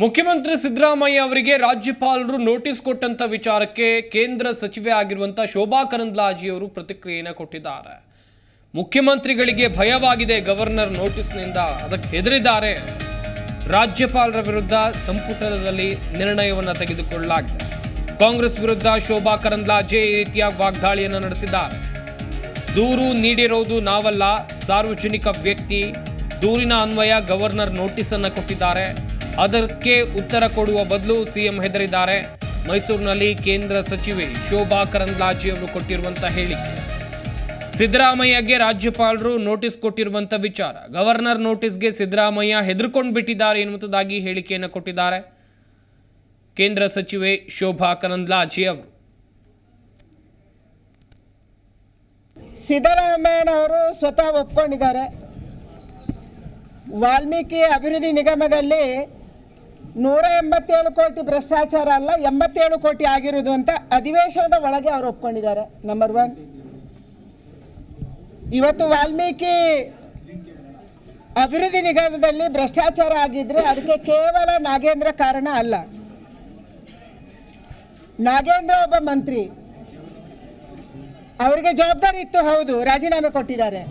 ಮುಖ್ಯಮಂತ್ರಿ ಸಿದ್ದರಾಮಯ್ಯ ಅವರಿಗೆ ರಾಜ್ಯಪಾಲರು ನೋಟಿಸ್ ಕೊಟ್ಟಂತ ವಿಚಾರಕ್ಕೆ ಕೇಂದ್ರ ಸಚಿವೆ ಆಗಿರುವಂಥ ಶೋಭಾ ಕರಂದ್ಲಾಜಿ ಅವರು ಪ್ರತಿಕ್ರಿಯೆಯನ್ನು ಕೊಟ್ಟಿದ್ದಾರೆ. ಮುಖ್ಯಮಂತ್ರಿಗಳಿಗೆ ಭಯವಾಗಿದೆ ಗವರ್ನರ್ ನೋಟಿಸ್ನಿಂದ ಅದಕ್ಕೆ ಹೆದರಿದ್ದಾರೆ. ರಾಜ್ಯಪಾಲರ ವಿರುದ್ಧ ಸಂಪುಟದಲ್ಲಿ ನಿರ್ಣಯವನ್ನು ತೆಗೆದುಕೊಳ್ಳಲಾಗಿದೆ. ಕಾಂಗ್ರೆಸ್ ವಿರುದ್ಧ ಶೋಭಾ ಕರಂದ್ಲಾಜೆ ಈ ರೀತಿಯ ವಾಗ್ದಾಳಿಯನ್ನು ನಡೆಸಿದ್ದಾರೆ. ದೂರು ನೀಡಿರೋದು ನಾವಲ್ಲ, ಸಾರ್ವಜನಿಕ ವ್ಯಕ್ತಿ, ದೂರಿನ ಅನ್ವಯ ಗವರ್ನರ್ ನೋಟಿಸ್ ಅನ್ನು ಕೊಟ್ಟಿದ್ದಾರೆ. ಅದಕ್ಕೆ ಉತ್ತರ ಕೊಡುವ ಬದಲು ಸಿಎಂ ಹೆದರಿದ್ದಾರೆ. ಮೈಸೂರಿನಲ್ಲಿ ಕೇಂದ್ರ ಸಚಿವೆ ಶೋಭಾ ಕರಂದ್ಲಾಜಿ ಅವರು ಕೊಟ್ಟಿರುವಂತಹ ಹೇಳಿಕೆ. ಸಿದ್ದರಾಮಯ್ಯಗೆ ರಾಜ್ಯಪಾಲರು ನೋಟಿಸ್ ಕೊಟ್ಟಿರುವಂತ ವಿಚಾರ. ಗವರ್ನರ್ ನೋಟಿಸ್ಗೆ ಸಿದ್ದರಾಮಯ್ಯ ಹೆದರ್ಕೊಂಡು ಬಿಟ್ಟಿದ್ದಾರೆ ಎನ್ನುವಂಥದ್ದಾಗಿ ಹೇಳಿಕೆಯನ್ನು ಕೊಟ್ಟಿದ್ದಾರೆ ಕೇಂದ್ರ ಸಚಿವೆ ಶೋಭಾ ಕರಂದ್ಲಾಜಿ ಅವರು. ಸಿದ್ದರಾಮಯ್ಯನವರು ಸ್ವತಃ ಒಪ್ಕೊಂಡಿದ್ದಾರೆ. ವಾಲ್ಮೀಕಿ ಅಭಿವೃದ್ಧಿ ನಿಗಮದಲ್ಲಿ ನೂರ ಎಂಬತ್ತೇಳು ಕೋಟಿ ಭ್ರಷ್ಟಾಚಾರ ಅಲ್ಲ, ಎಂಬತ್ತೇಳು ಕೋಟಿ ಆಗಿರುವುದು ಅಂತ ಅಧಿವೇಶನದ ಒಳಗೆ ಅವರು ಒಪ್ಕೊಂಡಿದ್ದಾರೆ. ನಂಬರ್ ಒನ್ ಇವತ್ತು ವಾಲ್ಮೀಕಿ ಅಭಿವೃದ್ಧಿ ನಿಗಮದಲ್ಲಿ ಭ್ರಷ್ಟಾಚಾರ ಆಗಿದ್ರೆ ಅದಕ್ಕೆ ಕೇವಲ ನಾಗೇಂದ್ರ ಕಾರಣ ಅಲ್ಲ. ನಾಗೇಂದ್ರ ಒಬ್ಬ ಮಂತ್ರಿ. ಅವರಿಗೆ ಜವಾಬ್ದಾರಿ ಇತ್ತು, ಹೌದು, ರಾಜೀನಾಮೆ ಕೊಟ್ಟಿದ್ದಾರೆ.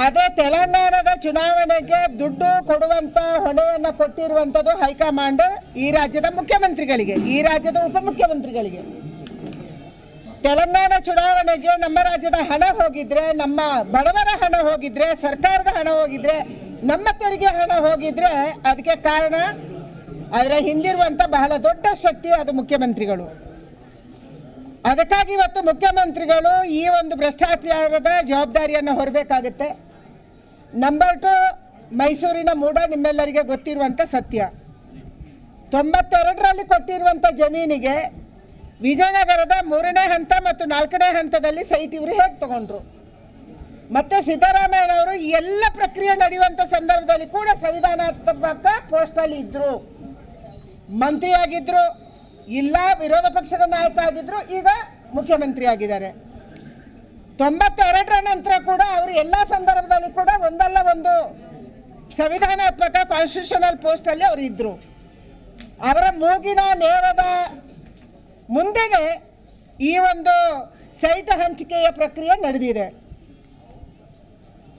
ಅದೇ ತೆಲಂಗಾಣದ ಚುನಾವಣೆಗೆ ದುಡ್ಡು ಕೊಡುವಂತ ಹೊಣೆಯನ್ನ ಕೊಟ್ಟಿರುವಂತದ್ದು ಹೈಕಮಾಂಡ್ ಈ ರಾಜ್ಯದ ಮುಖ್ಯಮಂತ್ರಿಗಳಿಗೆ, ಈ ರಾಜ್ಯದ ಉಪಮುಖ್ಯಮಂತ್ರಿಗಳಿಗೆ. ತೆಲಂಗಾಣ ಚುನಾವಣೆಗೆ ನಮ್ಮ ರಾಜ್ಯದ ಹಣ ಹೋಗಿದ್ರೆ, ನಮ್ಮ ಬಡವರ ಹಣ ಹೋಗಿದ್ರೆ, ಸರ್ಕಾರದ ಹಣ ಹೋಗಿದ್ರೆ, ನಮ್ಮ ತೆರಿಗೆ ಹಣ ಹೋಗಿದ್ರೆ ಅದಕ್ಕೆ ಕಾರಣ ಅದರ ಹಿಂದಿರುವಂತ ಬಹಳ ದೊಡ್ಡ ಶಕ್ತಿ ಅದು ಮುಖ್ಯಮಂತ್ರಿಗಳು. ಅದಕ್ಕಾಗಿ ಇವತ್ತು ಮುಖ್ಯಮಂತ್ರಿಗಳು ಈ ಒಂದು ಭ್ರಷ್ಟಾಚಾರದ ಜವಾಬ್ದಾರಿಯನ್ನು ಹೊರಬೇಕಾಗುತ್ತೆ. ನಂಬರ್ ಟು ಮೈಸೂರಿನ ಮೂಡ ನಿಮ್ಮೆಲ್ಲರಿಗೆ ಗೊತ್ತಿರುವಂಥ ಸತ್ಯ. ತೊಂಬತ್ತೆರಡರಲ್ಲಿ ಕೊಟ್ಟಿರುವಂಥ ಜಮೀನಿಗೆ ವಿಜಯನಗರದ ಮೂರನೇ ಹಂತ ಮತ್ತು ನಾಲ್ಕನೇ ಹಂತದಲ್ಲಿ ಸೈಟ್ ಇವರು ಹೇಗೆ ತಗೊಂಡ್ರು? ಮತ್ತೆ ಸಿದ್ದರಾಮಯ್ಯನವರು ಈ ಎಲ್ಲ ಪ್ರಕ್ರಿಯೆ ನಡೆಯುವಂಥ ಸಂದರ್ಭದಲ್ಲಿ ಕೂಡ ಸಂವಿಧಾನಾತ್ಮಕ ಪೋಸ್ಟಲ್ಲಿ ಇದ್ದರು ಮಂತ್ರಿಯಾಗಿದ್ರು. ಇಲ್ಲ, ವಿರೋಧ ಪಕ್ಷದ ನಾಯಕ ಆಗಿದ್ರು ಈಗ ಮುಖ್ಯಮಂತ್ರಿ ಆಗಿದ್ದಾರೆ ತೊಂಬತ್ತೆರಡರ ನಂತರ ಕೂಡ ಅವರು ಎಲ್ಲ ಸಂದರ್ಭದಲ್ಲಿ ಕೂಡ ಒಂದಲ್ಲ ಒಂದು ಸಂವಿಧಾನಾತ್ಮಕ ಕಾನ್ಸ್ಟಿಟ್ಯೂಷನಲ್ ಪೋಸ್ಟಲ್ಲಿ ಅವರು ಇದ್ರು. ಅವರ ಮೂಗಿನ ನೇರದ ಮುಂದೆನೆ ಈ ಒಂದು ಸೈಟ್ ಹಂಚಿಕೆಯ ಪ್ರಕ್ರಿಯೆ ನಡೆದಿದೆ.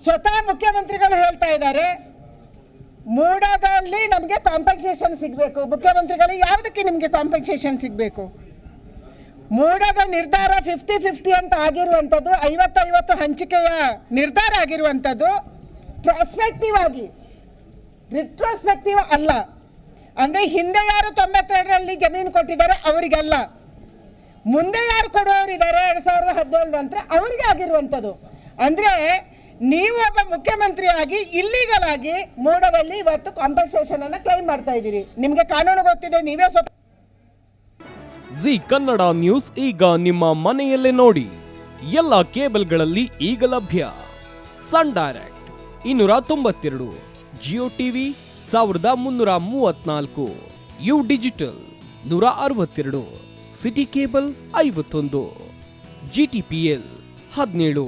ಸ್ವತಃ ಮುಖ್ಯಮಂತ್ರಿಗಳು ಹೇಳ್ತಾ ಇದ್ದಾರೆ ಮೂಡದಲ್ಲಿ ನಮಗೆ ಕಾಂಪನ್ಸೇಷನ್ ಸಿಗಬೇಕು. ಮುಖ್ಯಮಂತ್ರಿಗಳು ಯಾವುದಕ್ಕೆ ನಿಮಗೆ ಕಾಂಪನ್ಸೇಷನ್ ಸಿಗಬೇಕು? ಮೂಡದ ನಿರ್ಧಾರ ಫಿಫ್ಟಿ ಫಿಫ್ಟಿ ಅಂತ ಆಗಿರುವಂಥದ್ದು, ಐವತ್ತೈವತ್ತು ಹಂಚಿಕೆಯ ನಿರ್ಧಾರ ಆಗಿರುವಂಥದ್ದು ಪ್ರಾಸ್ಪೆಕ್ಟಿವ್ ಆಗಿ ರಿಟ್ರೋಸ್ಪೆಕ್ಟಿವ್ ಅಲ್ಲ. ಅಂದರೆ ಹಿಂದೆ ಯಾರು ತೊಂಬತ್ತೆರಡರಲ್ಲಿ ಜಮೀನು ಕೊಟ್ಟಿದ್ದಾರೆ, ಅವರಿಗಲ್ಲ. ಮುಂದೆ ಯಾರು ಕೊಡುವವರಿದ್ದಾರೆ ಎರಡು ಸಾವಿರದ ಹದಿನೇಳು ನಂತರ ಅವರಿಗೆ ಆಗಿರುವಂಥದ್ದು. ಅಂದರೆ ನೀವು ಒಬ್ಬ ಮುಖ್ಯಮಂತ್ರಿಯಾಗಿ ಇಲ್ಲಿಗಲ್ ಆಗಿ ಇವತ್ತು ಕಾಂಪನ್ಸೇಷನ್ ಅನ್ನ ಕ್ಲೈಮ್ ಮಾಡ್ತಾ ಇದ್ದೀರಿ. ನಿಮಗೆ ಕಾನೂನು ಗೊತ್ತಿದೆ, ನೀವೇ ಸ್ವತಃ ಜಿ ಕನ್ನಡ ನ್ಯೂಸ್ ಈಗ ನಿಮ್ಮ ಮನೆಯಲ್ಲೇ ನೋಡಿ. ಎಲ್ಲ ಕೇಬಲ್ಗಳಲ್ಲಿ ಈಗ ಲಭ್ಯ. ಸನ್ ಡೈರೆಕ್ಟ್ ಇನ್ನೂರ ತೊಂಬತ್ತೆರಡು, ಜಿಯೋ ಟಿವಿ ಸಾವಿರದ ಮುನ್ನೂರ ಮೂವತ್ನಾಲ್ಕು, ಯು ಡಿಜಿಟಲ್ ನೂರ ಅರವತ್ತೆರಡು, ಸಿಟಿ ಕೇಬಲ್ ಐವತ್ತೊಂದು, ಜಿ ಟಿ ಪಿ ಎಲ್ ಹದಿನೇಳು.